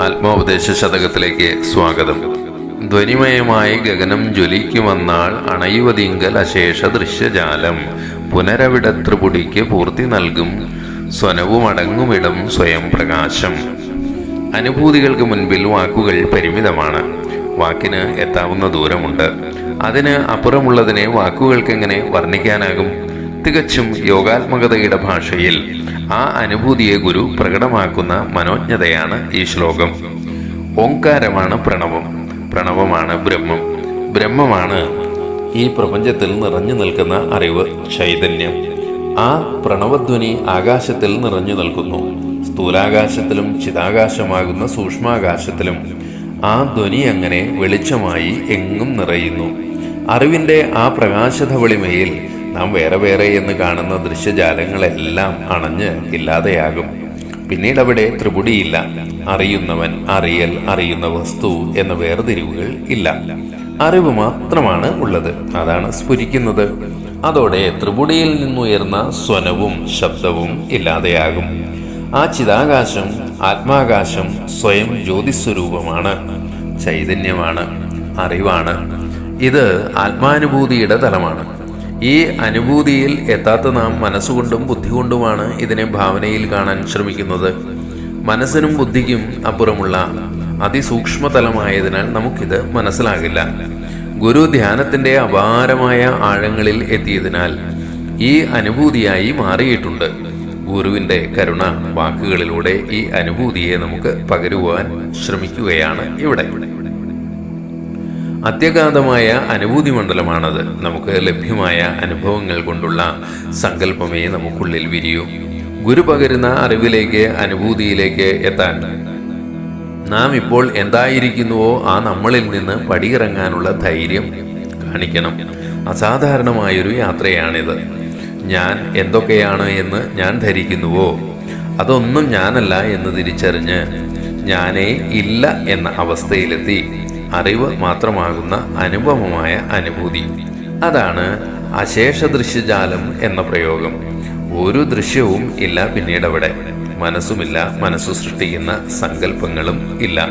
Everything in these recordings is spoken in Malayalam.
ആത്മോപദേശ ശതകത്തിലേക്ക് സ്വാഗതം. ധ്വനിമയമായി ഗഗനം ജ്വലിക്കുമെന്നാൾ അണയുവതിങ്കൽ അശേഷ ദൃശ്യജാലം. പുനരവിട ത്രിപുടിക്ക് പൂർത്തി നൽകും സ്വനവും അടങ്ങുമിടം സ്വയം പ്രകാശം. അനുഭൂതികൾക്ക് മുൻപിൽ വാക്കുകൾ പരിമിതമാണ്. വാക്കിന് എത്താവുന്ന ദൂരമുണ്ട്. അതിന് അപ്പുറമുള്ളതിനെ വാക്കുകൾക്കെങ്ങനെ വർണിക്കാനാകും? തികച്ചും യോഗാത്മകതയുടെ ഭാഷയിൽ ആ അനുഭൂതിയെ ഗുരു പ്രകടമാക്കുന്ന മനോജ്ഞതയാണ് ഈ ശ്ലോകം. ഓങ്കാരമാണ് പ്രണവം. പ്രണവമാണ് ബ്രഹ്മം. ബ്രഹ്മമാണ് ഈ പ്രപഞ്ചത്തിൽ നിറഞ്ഞു നിൽക്കുന്ന അറിവ് ചൈതന്യം. ആ പ്രണവധ്വനി ആകാശത്തിൽ നിറഞ്ഞു നിൽക്കുന്നു. സ്ഥൂലാകാശത്തിലും ചിതാകാശമാകുന്ന സൂക്ഷ്മാകാശത്തിലും ആ ധ്വനി അങ്ങനെ വെളിച്ചമായി എങ്ങും നിറയുന്നു. അറിവിന്റെ ആ പ്രകാശധവളിമയിൽ നാം വേറെ വേറെ എന്ന് കാണുന്ന ദൃശ്യജാലങ്ങളെല്ലാം അണഞ്ഞ് ഇല്ലാതെയാകും. പിന്നീട് അവിടെ ത്രിപുടിയില്ല. അറിയുന്നവൻ അറിയൽ അറിയുന്ന വസ്തു എന്ന വേർതിരിവുകൾ ഇല്ല. അറിവ് മാത്രമാണ് ഉള്ളത്. അതാണ് സ്ഫുരിക്കുന്നത്. അതോടെ ത്രിപുടിയിൽ നിന്നുയർന്ന സ്വനവും ശബ്ദവും ഇല്ലാതെയാകും. ആ ചിതാകാശം ആത്മാകാശം സ്വയം ജ്യോതിസ്വരൂപമാണ്. ചൈതന്യമാണ് അറിവാണ്. ഇത് ആത്മാനുഭൂതിയുടെ തലമാണ്. ഈ അനുഭൂതിയിൽ എത്താത്ത നാം മനസ്സുകൊണ്ടും ബുദ്ധി കൊണ്ടുമാണ് ഇതിനെ ഭാവനയിൽ കാണാൻ ശ്രമിക്കുന്നത്. മനസ്സിനും ബുദ്ധിക്കും അപ്പുറമുള്ള അതിസൂക്ഷ്മതലമായതിനാൽ നമുക്കിത് മനസ്സിലാകില്ല. ഗുരു ധ്യാനത്തിന്റെ അപാരമായ ആഴങ്ങളിൽ എത്തിയതിനാൽ ഈ അനുഭൂതിയായി മാറിയിട്ടുണ്ട്. ഗുരുവിന്റെ കരുണ വാക്കുകളിലൂടെ ഈ അനുഭൂതിയെ നമുക്ക് പകരുവാൻ ശ്രമിക്കുകയാണ് ഇവിടെ. അത്യഗാധമായ അനുഭൂതി മണ്ഡലമാണത്. നമുക്ക് ലഭ്യമായ അനുഭവങ്ങൾ കൊണ്ടുള്ള സങ്കല്പമേ നമുക്കുള്ളിൽ വിരിയൂ. ഗുരു പകരുന്ന അറിവിലേക്ക് അനുഭൂതിയിലേക്ക് എത്താൻ. നാം ഇപ്പോൾ എന്തായിരിക്കുന്നുവോ ആ നമ്മളിൽ നിന്ന് പടിയിറങ്ങാനുള്ള ധൈര്യം കാണിക്കണം. അസാധാരണമായൊരു യാത്രയാണിത്. ഞാൻ എന്തൊക്കെയാണ് എന്ന് ഞാൻ ധരിക്കുന്നുവോ? അതൊന്നും ഞാനല്ല എന്ന് തിരിച്ചറിഞ്ഞ് ഞാനേ ഇല്ല എന്ന അവസ്ഥയിലെത്തി. അറിവ് മാത്രമാകുന്ന അനുപമമായ അനുഭൂതി. അതാണ് അശേഷ ദൃശ്യജാലം എന്ന പ്രയോഗം. ഒരു ദൃശ്യവും ഇല്ല പിന്നീട് അവിടെ. മനസ്സുമില്ല മനസ്സു സൃഷ്ടിക്കുന്ന സങ്കല്പങ്ങളും ഇല്ല.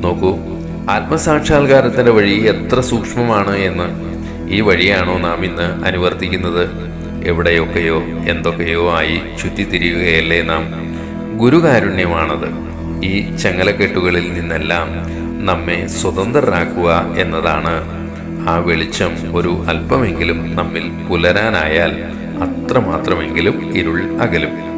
നോക്കൂ ആത്മസാക്ഷാത്കാരത്തിന്റെ വഴി എത്ര സൂക്ഷ്മമാണ് എന്ന്. ഈ വഴിയാണോ നാം ഇന്ന് അനുവർത്തിക്കുന്നത്? എവിടെയൊക്കെയോ എന്തൊക്കെയോ ആയി ചുറ്റിത്തിരിയുകയല്ലേ നാം. ഗുരുകാരുണ്യമാണത്. ഈ ചങ്ങലക്കെട്ടുകളിൽ നിന്നെല്ലാം നമ്മെ സ്വതന്ത്രരാക്കുക എന്നതാണ്. ആ വെളിച്ചം ഒരു അല്പമെങ്കിലും നമ്മിൽ പുലരാനായാൽ അത്രമാത്രമെങ്കിലും ഇരുൾ അകലും.